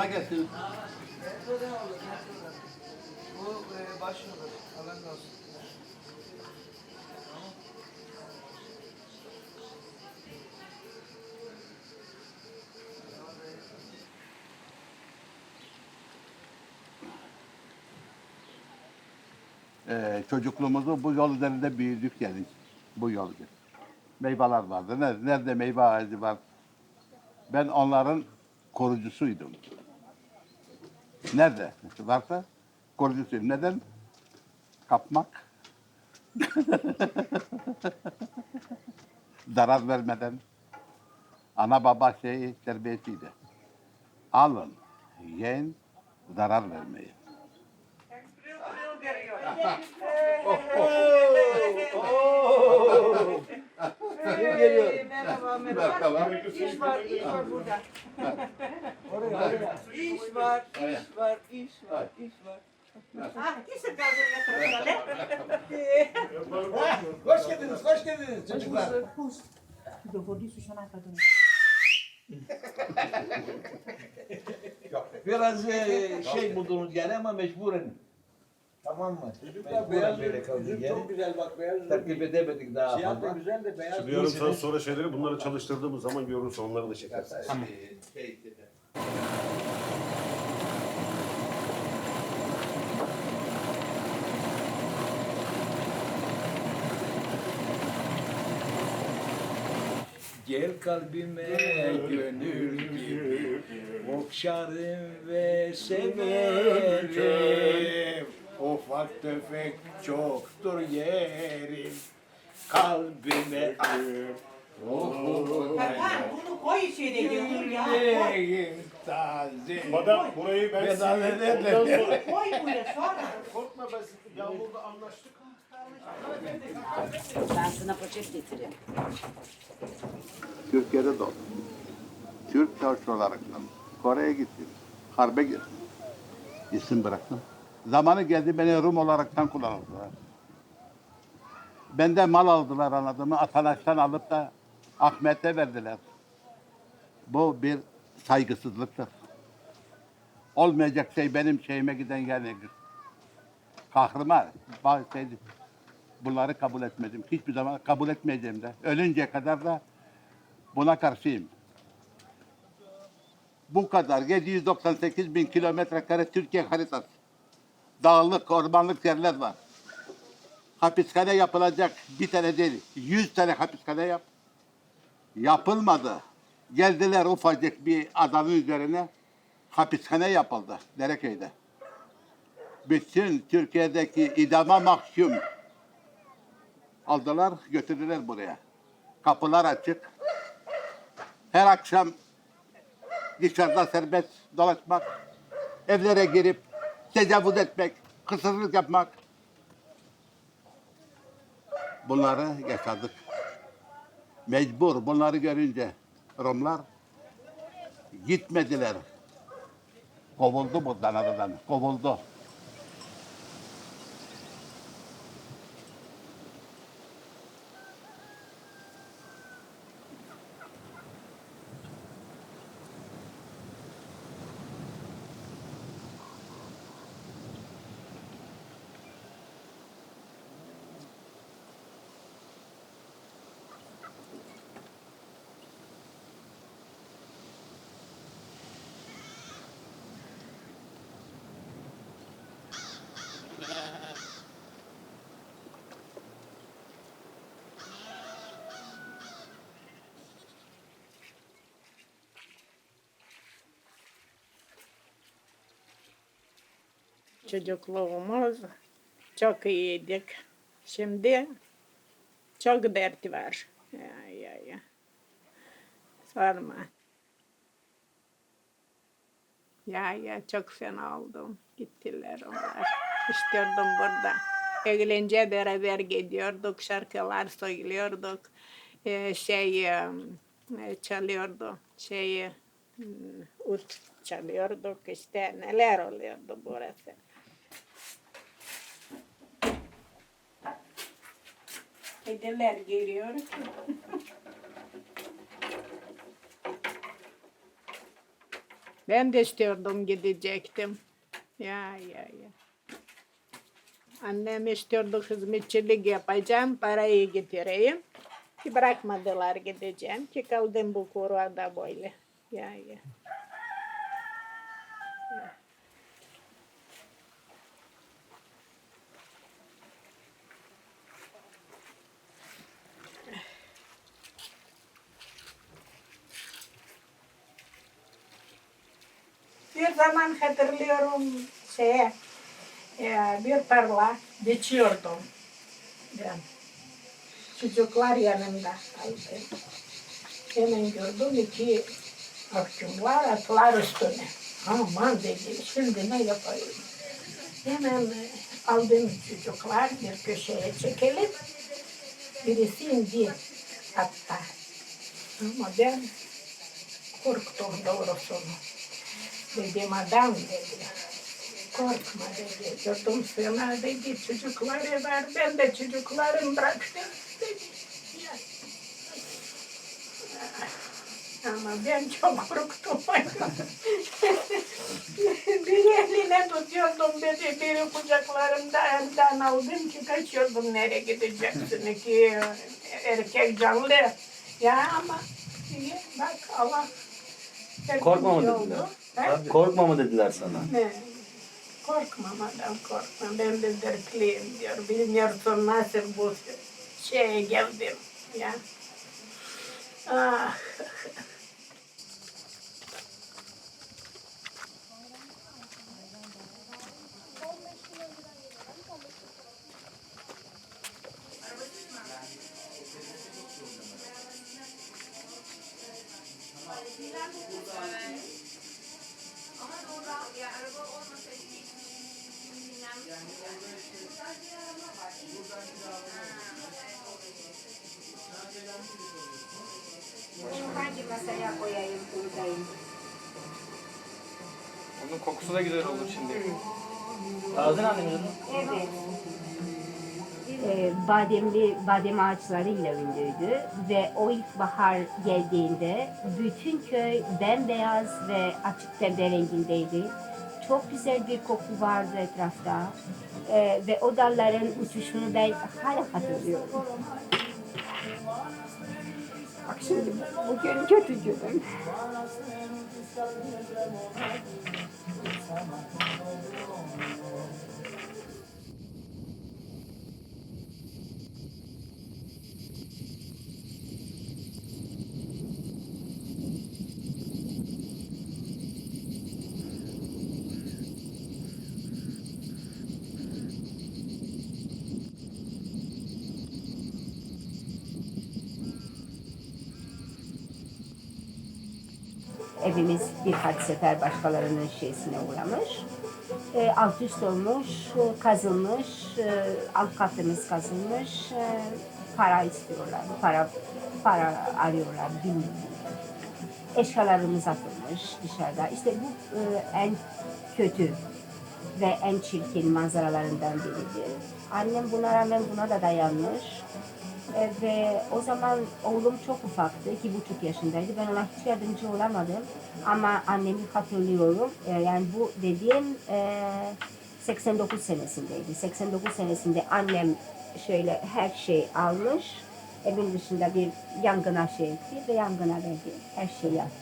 kolay gelsin. Metrodan aldım, metrodan. Bu e, olsun. Ee, çocukluğumuzu bu yol üzerinde büyüdük yani. Bu yol üzerinde. Meyveler vardı. Nerede, nerede meyve ağacı var? Ben onların korucusuydum. Nerede? Varsa korucusuyum. Neden? Kapmak. Zarar vermeden. Ana baba şeyi terbiyesiydi. Alın, yiyin, zarar vermeyin. Kim geliyor? Merhaba, merhaba. İş var, iş var burada. Oraya, oraya. İş var, iş var, iş var, iş var. Ah, gitsin kaldırın yakalım. Hoş geldiniz, hoş geldiniz çocuklar. Biraz e, şey buldunuz yani ama mecburen. Tamam mı? Çocuklar beyaz böyle kaldık üzüm yani. çok güzel bak beyaz üzüm. Takip edemedik daha Siyah da fazla. güzel de beyaz Şimdi yarım saat sonra şeyleri bunları çalıştırdığımız zaman görürsün onları da çekersin. Tamam. Gel kalbime gönül gibi Okşarım ve severim Ufak tefek çoktur yerim Kalbime akır Ha, bunu koy içeri diyor ya. Yüreğim taze Madem burayı ben ederler. ondan sonra- Koy buraya sonra. Korkma ben yağmurda anlaştık. Ben sana poşet getireyim. Türkiye'de doğdum. Türk çavuş olaraktan Kore'ye gittim. Harbe girdim. İsim bıraktım. Zamanı geldi beni Rum olaraktan kullanıldılar. Benden mal aldılar anladığımı. Atanaş'tan alıp da Ahmet'e verdiler. Bu bir saygısızlıktır. Olmayacak şey benim şeyime giden yani kahrıma bazı şey, bunları kabul etmedim. Hiçbir zaman kabul etmeyeceğim de. Ölünceye kadar da buna karşıyım. Bu kadar 798 bin kilometre kare Türkiye haritası. Dağlık, ormanlık yerler var. Hapishane yapılacak bir tane değil, 100 tane hapishane yap. Yapılmadı. Geldiler ufacık bir adanın üzerine hapishane yapıldı Dereköy'de. Bütün Türkiye'deki idama mahkum aldılar, götürdüler buraya. Kapılar açık. Her akşam dışarıda serbest dolaşmak, evlere girip tecavüz etmek, kısırlık yapmak. Bunları yaşadık. Mecbur bunları görünce Rumlar gitmediler. Kovuldu buradan aradan, kovuldu. Çocukluğumuz çok iyiydik. Şimdi çok dert var. Ya, ya, ya. Sorma. Ya ya çok fena oldum. Gittiler onlar. İstiyordum burada. Eğlence beraber gidiyorduk. Şarkılar söylüyorduk. Ee, şey çalıyordu. Şey Hmm, Ut çalıyorduk işte neler oluyordu burası. Kediler geliyor. Ben de istiyordum gidecektim. Ya ya ya. Annem istiyordu hizmetçilik yapacağım, parayı getireyim. Ki bırakmadılar gideceğim ki kaldım bu kurada böyle. Ya ya. Zaman hatırlıyorum şeye, e, bir tarla biçiyordum ben. Çocuklar yanımda kaldı. Hemen gördüm iki akçumlar atlar üstüne. Aman dedi, şimdi ne yapayım? Hemen e, aldım çocuklar bir köşeye çekelim. Birisi indi hatta. Ama ben korktum doğrusunu. Dedim adam dedi. Korkma dedi. Yurdum sığına dedi. Çocukları var. Ben de çocuklarım bıraktım. Ama ben çok korktum. biri eline tutuyordum dedi. Biri kucaklarımda elden aldım ki kaçıyordum nereye gideceksin ki erkek canlı. Ya ama bak Allah Korkma mı. He? Korkma mı dediler sana? Ne? Korkmamadan korkma. Ben de dertliyim diyor. Bilmiyorsun nasıl bu şeye geldim. Ya. Ah. Kokusu da olur şimdi. Ağzın annemiz Evet. Ee, bademli badem ağaçlarıyla ünlüydü ve o ilkbahar geldiğinde bütün köy bembeyaz ve açık pembe rengindeydi. Çok güzel bir koku vardı etrafta Ee, ve o dalların uçuşunu ben hala hatırlıyorum. Şimdi bugün kötü günüm. Evimiz birkaç sefer başkalarının şeysine uğramış. E, alt üst olmuş, e, kazılmış, e, alt katımız kazılmış. E, para istiyorlar, para para arıyorlar bilmiyorum. Eşyalarımız atılmış dışarıda. İşte bu e, en kötü ve en çirkin manzaralarından biridir. Annem buna rağmen buna da dayanmış. E, ve o zaman oğlum çok ufaktı, iki buçuk yaşındaydı. Ben ona hiç yardımcı olamadım. Ama annemi hatırlıyorum. E, yani bu dediğim e, 89 senesindeydi. 89 senesinde annem şöyle her şey almış. Evin dışında bir yangına şey etti ve yangına verdi. Her şeyi yaptı.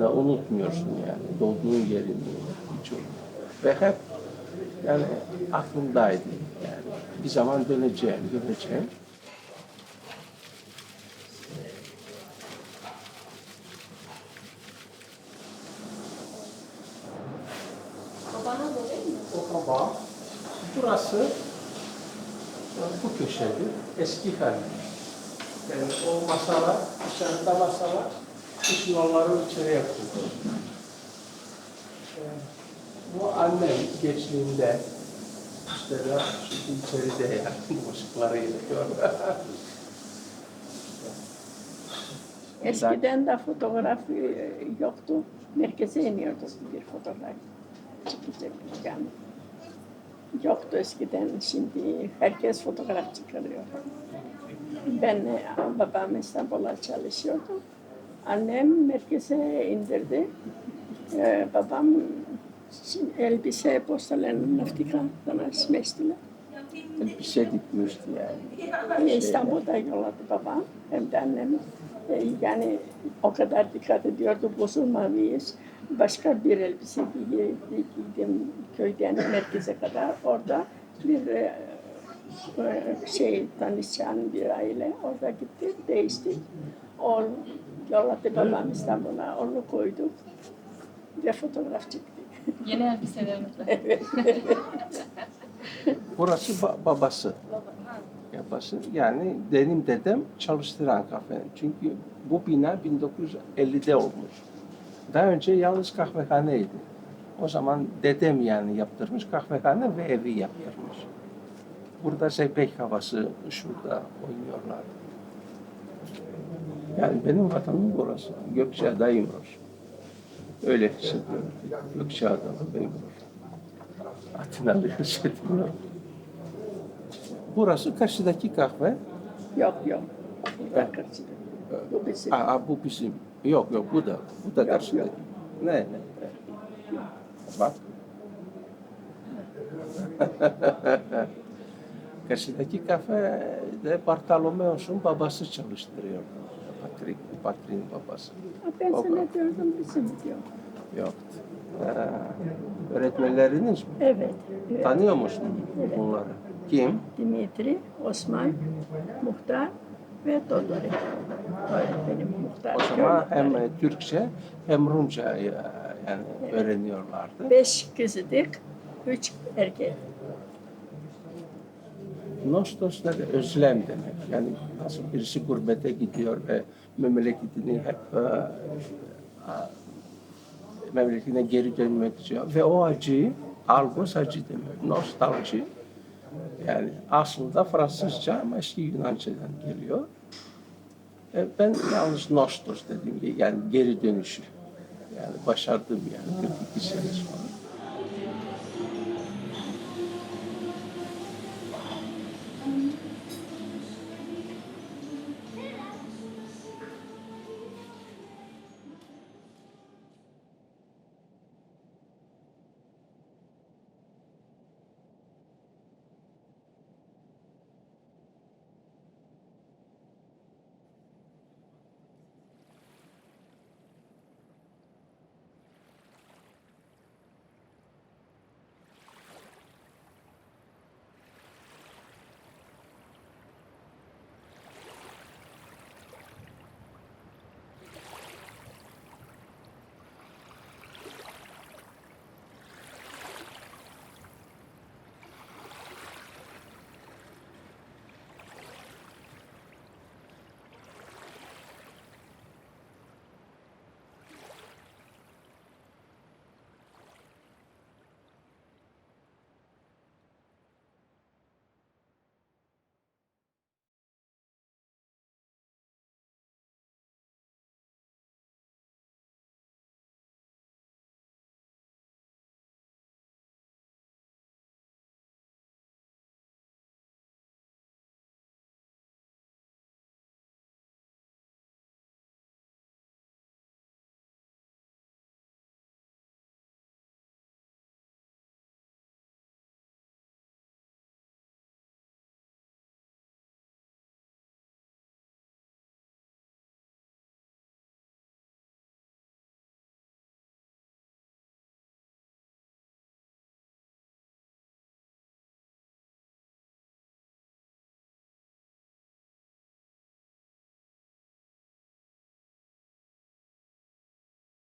Yani unutmuyorsun yani doğduğun yerini unutmuyorsun. Ve hep yani aklımdaydı yani bir zaman döneceğim, döneceğim. O baba, burası e, bu köşede eski hali. Yani o masalar, dışarıda masalar, kışın onların içine yapıldı. E, Bu annem geçtiğinde işte şimdi içeride yani bu ışıkları yakıyor. Eskiden de fotoğraf e, yoktu. Merkeze iniyorduk bir fotoğraf çekecek yani. Yoktu eskiden. Şimdi herkes fotoğraf çıkarıyor. Ben babam İstanbul'a çalışıyordu. Annem merkeze indirdi. Ee, babam elbise, porselen, naftika bana smestile. bir şey dikmişti yani. İstanbul'da yolladı babam hem de annem. E, Yani o kadar dikkat ediyordu bozulmamayız. Başka bir elbise giy- giydim köyden merkeze kadar. Orada bir e, e, şey tanışan bir aile orada gitti değiştik. O yolladı babam İstanbul'a onu koyduk ve fotoğraf çektik. Yeni elbiselerimizle. Evet. Burası ba- babası. Babası yani benim dedem çalıştıran kafe. Çünkü bu bina 1950'de olmuş. Daha önce yalnız kahvehaneydi. O zaman dedem yani yaptırmış kahvehane ve evi yaptırmış. Burada zeybek havası şurada oynuyorlar. Yani benim vatanım burası. Gökçeada'yım burası. Öyle hissediyorum. Gökçeada'da benim burası. Atinalı hissetmiyorum. Burası karşıdaki kahve. Yok yok. Burada kaçırdı. Bu bizim. Aa, bu bizim. Yok yok bu da. Bu da karşıdaki. Ne ne. Bak. karşıdaki kafe de Bartolomeos'un babası çalıştırıyor. Patrick, Patrick'in babası. Ben O sana diyordum bizim diyor. Yok. Ee, öğretmenleriniz mi? Evet. evet. Tanıyor musun bunları? Kim? Dimitri, Osman, Muhtar ve Dodori. Öğretmenim Muhtar. O zaman hem e, Türkçe hem Rumca e, yani öğreniyorlardı. Beş kızdık, üç erkek. Nostos da özlem demek. Yani nasıl birisi gurbete gidiyor ve memleketini hep e, a- memleketine geri dönmek istiyor. Ve o acıyı, algos acı demek. Nostalji. Yani aslında Fransızca ama eski Yunanca'dan geliyor. E, ben yalnız nostos dedim. Yani geri dönüşü. Yani başardım yani 42 sene sonra.